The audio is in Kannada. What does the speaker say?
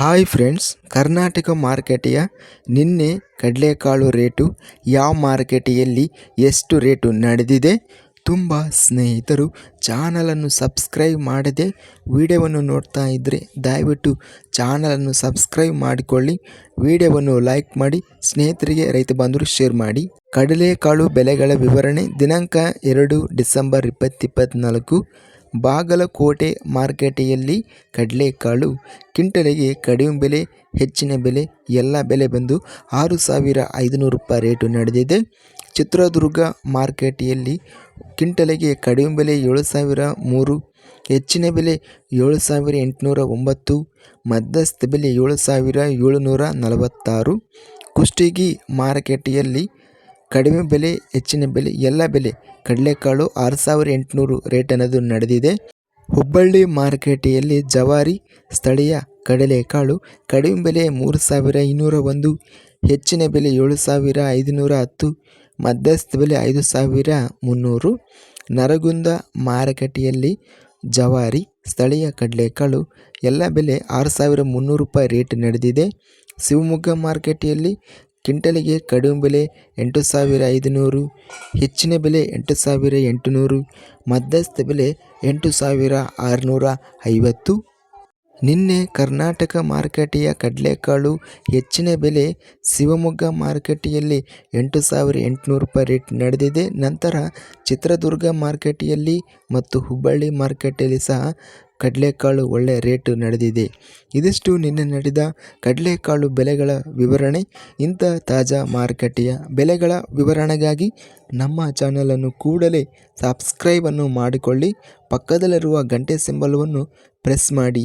ಹಾಯ್ ಫ್ರೆಂಡ್ಸ್, ಕರ್ನಾಟಕ ಮಾರ್ಕೆಟಿಯ ನಿನ್ನೆ ಕಡಲೆಕಾಳು ರೇಟು ಯಾವ ಮಾರ್ಕೆಟಿಯಲ್ಲಿ ಎಷ್ಟು ರೇಟು ನಡೆದಿದೆ ತುಂಬ ಸ್ನೇಹಿತರು ಚಾನಲನ್ನು ಸಬ್ಸ್ಕ್ರೈಬ್ ಮಾಡದೆ ವಿಡಿಯೋವನ್ನು ನೋಡ್ತಾ ಇದ್ದರೆ ದಯವಿಟ್ಟು ಚಾನಲನ್ನು ಸಬ್ಸ್ಕ್ರೈಬ್ ಮಾಡಿಕೊಳ್ಳಿ, ವಿಡಿಯೋವನ್ನು ಲೈಕ್ ಮಾಡಿ, ಸ್ನೇಹಿತರಿಗೆ, ರೈತ ಬಂದರು ಶೇರ್ ಮಾಡಿ. ಕಡಲೆಕಾಳು ಬೆಲೆಗಳ ವಿವರಣೆ ದಿನಾಂಕ ಎರಡು ಡಿಸೆಂಬರ್ ಇಪ್ಪತ್ತಿಪ್ಪತ್ತ್ನಾಲ್ಕು ಬಾಗಲಕೋಟೆ ಮಾರ್ಕೆಟೆಯಲ್ಲಿ ಕಡಲೆಕಾಳು, ಕಿಂಟಲಿಗೆ ಕಡಿಮೆ ಬೆಲೆ, ಹೆಚ್ಚಿನ ಬೆಲೆ, ಎಲ್ಲ ಬೆಲೆ ಬಂದು ಆರು ಸಾವಿರ ಐದುನೂರು ರೂಪಾಯಿ ರೇಟು ನಡೆದಿದೆ. ಚಿತ್ರದುರ್ಗ ಮಾರ್ಕೆಟೆಯಲ್ಲಿ ಕಿಂಟಲಿಗೆ ಕಡಿಮೆ ಬೆಲೆ ಏಳು ಸಾವಿರ ಮೂರು, ಹೆಚ್ಚಿನ ಬೆಲೆ ಏಳು ಸಾವಿರ ಎಂಟುನೂರ ಒಂಬತ್ತು, ಮಧ್ಯಸ್ಥ ಬೆಲೆ ಏಳು ಸಾವಿರ ಏಳುನೂರ ನಲವತ್ತಾರು. ಕುಷ್ಟಗಿ ಮಾರುಕಟ್ಟೆಯಲ್ಲಿ ಕಡಿಮೆ ಬೆಲೆ, ಹೆಚ್ಚಿನ ಬೆಲೆ, ಎಲ್ಲ ಬೆಲೆ. ಕಡಲೆಕಾಳು ಆರು ಸಾವಿರ ಎಂಟುನೂರು ರೇಟ್ ಅನ್ನೋದು ನಡೆದಿದೆ. ಹುಬ್ಬಳ್ಳಿ ಮಾರುಕಟ್ಟೆಯಲ್ಲಿ ಜವಾರಿ, ಸ್ಥಳೀಯ ಕಡಲೆಕಾಳು ಕಡಿಮೆ ಬೆಲೆ ಮೂರು ಸಾವಿರ ಇನ್ನೂರ ಒಂದು ಹೆಚ್ಚಿನ ಬೆಲೆ ಏಳು ಸಾವಿರ ಐದುನೂರ ಹತ್ತು ಮಧ್ಯಸ್ಥ ಬೆಲೆ ಐದು ಸಾವಿರ ಮುನ್ನೂರು. ನರಗುಂದ ಮಾರುಕಟ್ಟೆಯಲ್ಲಿ ಜವಾರಿ, ಸ್ಥಳೀಯ ಕಡಲೆಕಾಳು ಎಲ್ಲ ಬೆಲೆ ಆರು ಸಾವಿರ ಮುನ್ನೂರು ರೂಪಾಯಿ ರೇಟ್ ನಡೆದಿದೆ. ಶಿವಮೊಗ್ಗ ಮಾರುಕಟ್ಟೆಯಲ್ಲಿ ಕ್ವಿಂಟಲಿಗೆ ಕಡಿಮೆ ಬೆಲೆ ಎಂಟು ಸಾವಿರ ಐದುನೂರು, ಹೆಚ್ಚಿನ ಬೆಲೆ ಎಂಟು ಸಾವಿರ ಎಂಟುನೂರು, ಮಧ್ಯಸ್ಥ ಬೆಲೆ ಎಂಟು ಸಾವಿರ ಆರುನೂರ ಐವತ್ತು. ನಿನ್ನೆ ಕರ್ನಾಟಕ ಮಾರುಕಟ್ಟೆಯ ಕಡಲೆಕಾಳು ಹೆಚ್ಚಿನ ಬೆಲೆ ಶಿವಮೊಗ್ಗ ಮಾರುಕಟ್ಟೆಯಲ್ಲಿ ಎಂಟು ಸಾವಿರ ಎಂಟುನೂರು ರೂಪಾಯಿ ರೇಟ್ ನಡೆದಿದೆ. ನಂತರ ಚಿತ್ರದುರ್ಗ ಮಾರುಕಟ್ಟೆಯಲ್ಲಿ ಮತ್ತು ಹುಬ್ಬಳ್ಳಿ ಮಾರುಕಟ್ಟೆಯಲ್ಲಿ ಸಹ ಕಡಲೆಕಾಳು ಒಳ್ಳೆಯ ರೇಟ್ ನಡೆದಿದೆ. ಇದಿಷ್ಟು ನಿನ್ನೆ ನಡೆದ ಕಡಲೆಕಾಳು ಬೆಲೆಗಳ ವಿವರಣೆ. ಇಂಥ ತಾಜಾ ಮಾರುಕಟ್ಟೆಯ ಬೆಲೆಗಳ ವಿವರಣೆಗಾಗಿ ನಮ್ಮ ಚಾನಲನ್ನು ಕೂಡಲೇ ಸಬ್ಸ್ಕ್ರೈಬನ್ನು ಮಾಡಿಕೊಳ್ಳಿ. ಪಕ್ಕದಲ್ಲಿರುವ ಗಂಟೆ ಸಿಂಬಲವನ್ನು ಪ್ರೆಸ್ ಮಾಡಿ.